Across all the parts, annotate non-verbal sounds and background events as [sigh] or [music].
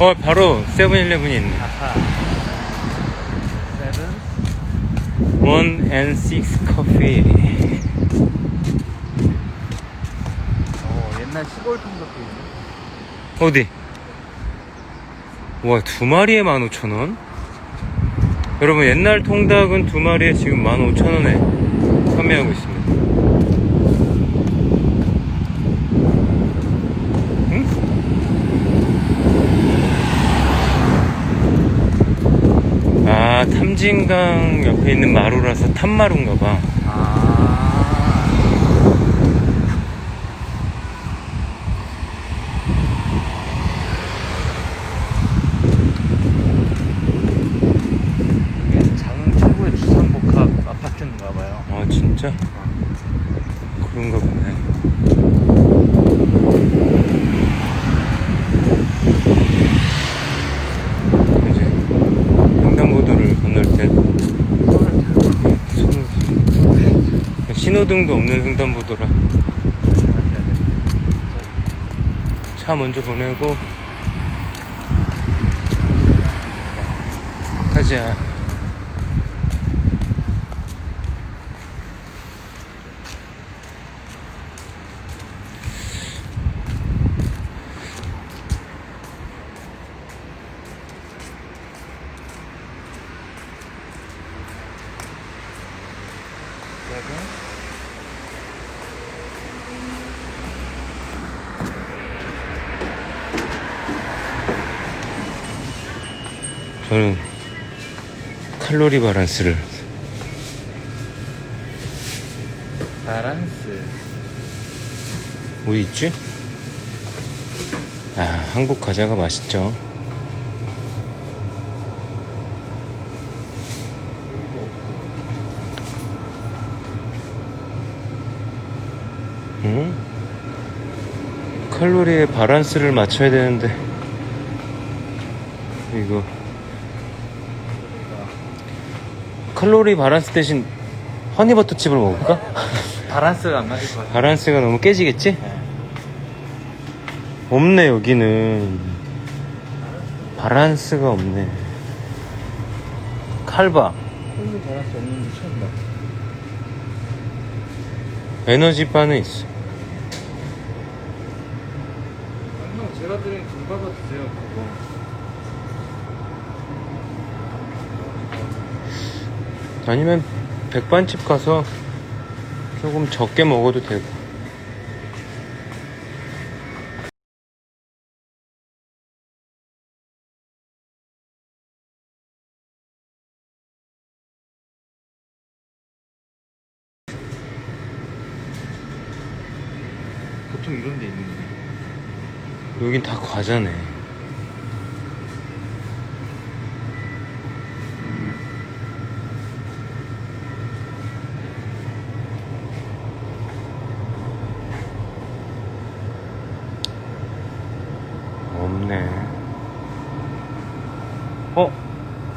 어, 바로 세븐일레븐이 있네. 아하. 세븐. 원 앤 식스 커피. 어, 옛날 시골 통닭도 있네. 어디? 와, 두 마리에 15,000원? 여러분, 옛날 통닭은 두 마리에 지금 15,000원에 판매하고 있습니다. 응? 아, 탐진강 옆에 있는 마루라서 탐마루인가 봐. 아. 이게 장흥 최고의 주상복합 아파트인가 봐요. 아, 진짜? 그런가 보네. 이제 횡단보도를 건널 때 손을- 신호등도 없는 횡단보도라 차 먼저 보내고 가자. 저는 칼로리 바란스를 바란스. 어디 있지? 아, 한국 과자가 맛있죠. 응? 칼로리의 바란스를 맞춰야 되는데 이거 칼로리 바란스 대신 허니버터 칩을 먹을까? 바란스가 안 맞을 것 같아. 바란스가 너무 깨지겠지? 없네 여기는 바란스가 없네 칼바 홀로 바란스 없는데 처음 봐. 에너지 바는 있어 형, 제가 드린 금바가 드세요, 그거. 아니면 백반집 가서 조금 적게 먹어도 되고 보통 이런 데 있는데. 여긴 다 과자네 어?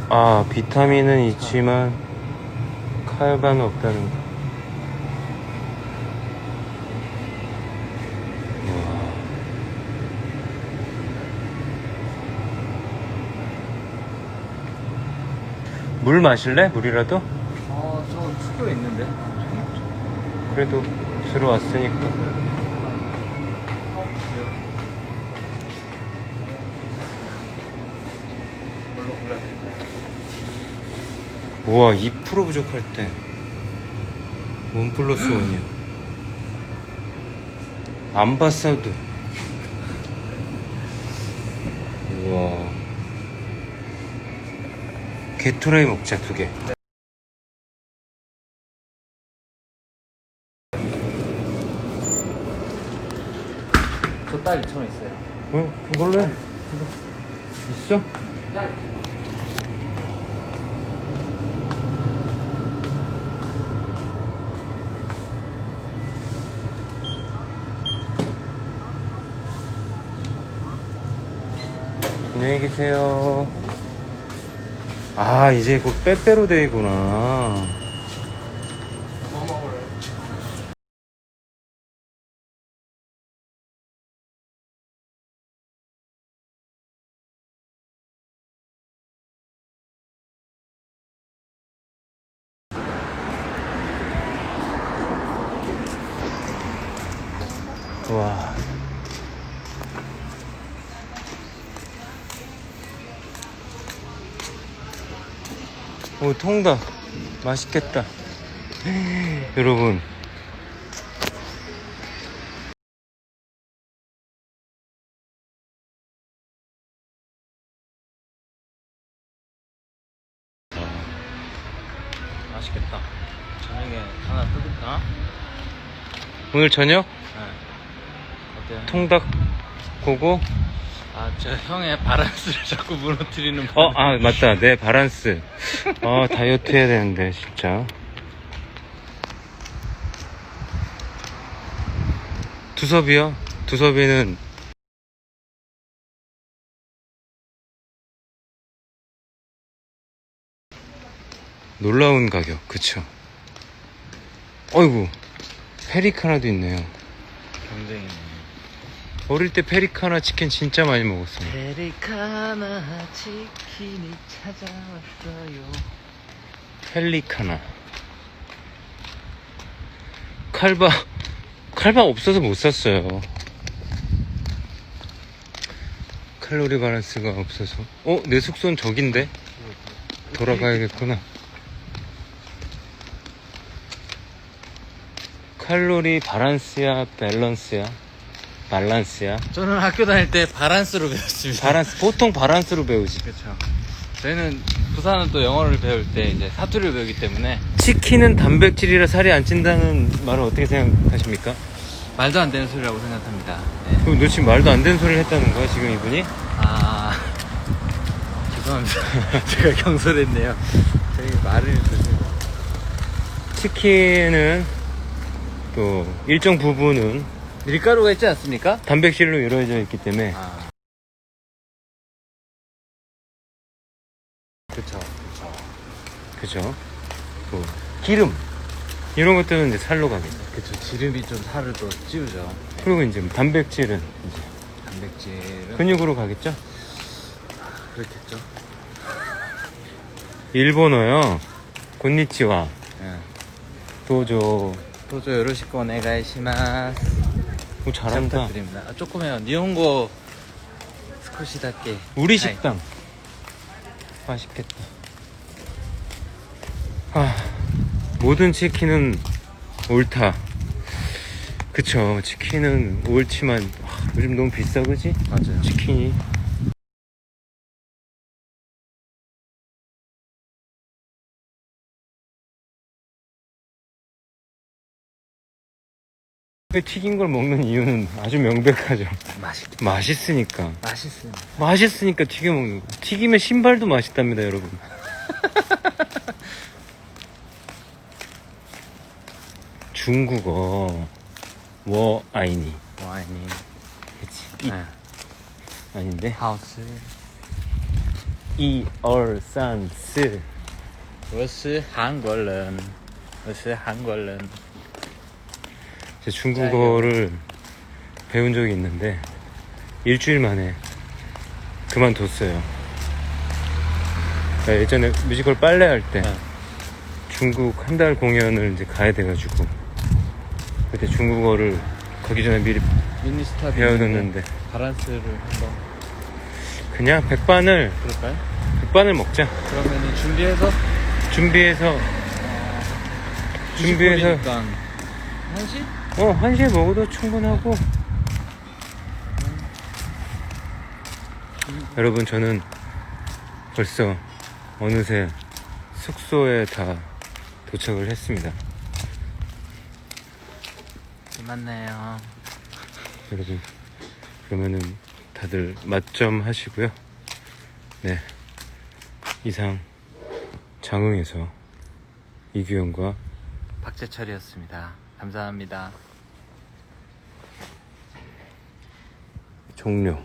아 비타민은 있지만 칼바는 없다는 거. 물 마실래? 물이라도? 어, 저 숙여 있는데. 그래도 들어왔으니까 우와 2% 부족할 때. 원 플러스 원이야. 암바사드. 우와. 게토라이 먹자 두개 안녕히 계세요. 아, 이제 곧 빼빼로 데이구나. 뭐 와. 오, 통닭. 맛있겠다. [gasps] 여러분. 맛있겠다. 저녁에 하나 뜯을까? 오늘 저녁 네. 어때요? 통닭 고고. 아, 저 형의 바란스를 [laughs] 자꾸 무너뜨리는 어, 아, 맞다. 내 바란스. 아, 다이어트 해야 되는데, 진짜. 두섭이요? 두섭이는 놀라운 가격, 그쵸? 어이구, 페리카나도 있네요. 경쟁이네. 어릴 때 페리카나 치킨 진짜 많이 먹었어요. 페리카나 치킨이 찾아왔어요. 펠리카나 칼바 칼바 없어서 못 샀어요 칼로리 바란스가 없어서 어? 내 숙소는 저긴데? 돌아가야겠구나 칼로리 바란스야 밸런스야 밸런스야 저는 학교 다닐 때 바란스로 배웠습니다. 바란스 보통 바란스로 배우지 그렇죠. 저희는 부산은 또 영어를 배울 때 이제 사투리를 배우기 때문에 치킨은 단백질이라 살이 안 찐다는 말을 어떻게 생각하십니까? 말도 안 되는 소리라고 생각합니다. 네. 그럼 너 지금 말도 안 되는 소리를 했다는 거야 지금 이분이? 아 [laughs] 죄송합니다. [laughs] 제가 경솔했네요. 저희 말을 듣는 치킨은 또 일정 부분은 밀가루가 있지 않습니까? 단백질로 이루어져 있기 때문에 아 그쵸 그쵸. 또 기름 이런 것들은 이제 살로 가겠죠. 그쵸 지름이 좀 살을 또 찌우죠. 그리고 이제 단백질은 이제 단백질은 근육으로 가겠죠. 그렇겠죠. [laughs] 일본어요. 곤니치와 예. 도조. 도저 요로시코 오네가이시마스. 오 잘 잘한다. 부탁드립니다. 아, 조금해요. 니혼고 스코시다께. 우리 식당 맛있겠다. 아 모든 치킨은 옳다. 그쵸 치킨은 옳지만 아, 요즘 너무 비싸 그지? 맞아요. 치킨이 튀긴 걸 먹는 이유는 아주 명백하죠. 맛있 맛있으니까. 맛있습니다. 맛있으니까 튀겨 먹는 거. 튀기면 신발도 맛있답니다, 여러분. [laughs] 중국어 워 아이니 와인이. 그치 이 네. 아닌데 하우스. 이얼산스 我是韩国人.我是韩国人. 제 중국어를 배운 적이 있는데 일주일 만에 그만뒀어요. 나 예전에 뮤지컬 빨래 할때 네. 중국 한 달 공연을 이제 가야 돼가지고 그때 중국어를 가기 전에 미리 미니스타 배워뒀는데 바란스를 한번 그냥 백반을 그럴까요? 백반을 먹자. 그러면은 준비해서 준비해서 준비해서 90분이니까 1시? 어 한시에 먹어도 충분하고 여러분 저는 벌써 어느새 숙소에 다 도착을 했습니다. 맞네요. 여러분 그러면은 다들 맛점 하시고요. 네 이상 장흥에서 이규영과 박재철이었습니다. 감사합니다. 종료.